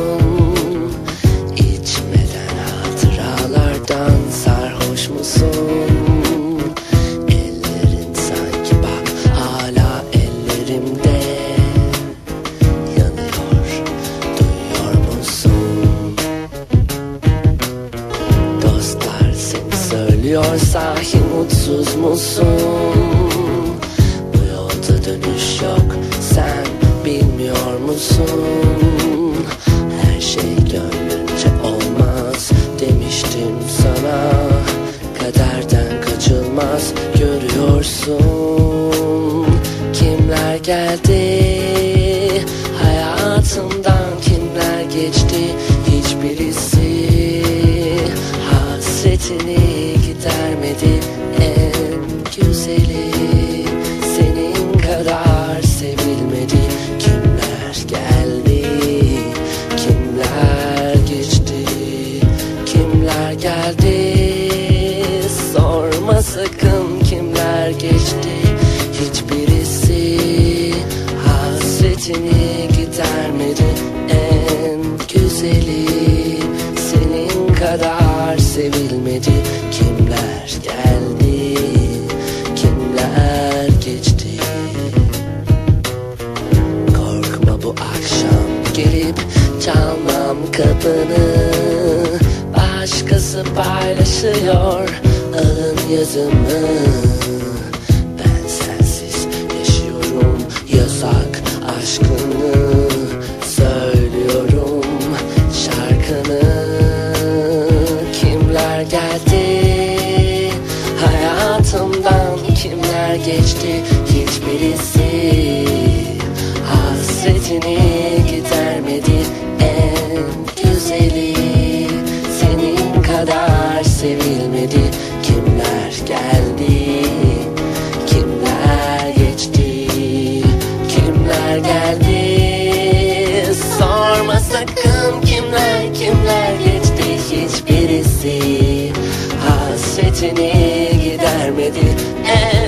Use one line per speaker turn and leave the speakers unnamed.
musun? İçmeden hatıralardan sarhoş musun? Ellerin sanki bak hala ellerimde Yanıyor, duyuyor musun? Dostlar seni söylüyor sahi mutsuz musun? dönüş yok Sen bilmiyor musun? Kaçılmaz görüyorsun. Kimler geldi? Hayatımdan kimler geçti? Hiçbirisi Hasretini gidermedi en güzeli sakın kimler geçti? Hiçbirisi Hasretini gidermedi. En güzeli Senin kadar sevilmedi. Kimler geldi? Kimler geçti? Korkma bu akşam gelip çalmam kapını. Başkası paylaşıyor yazımı. Ben sensiz yaşıyorum yasak aşkını. Söylüyorum şarkını. Kimler geldi? Hayatımdan kimler geçti? Hiçbirisi Hasretini gidermedi. En güzeli Senin kadar sevilmedi Hasretini gidermedi. Güzeli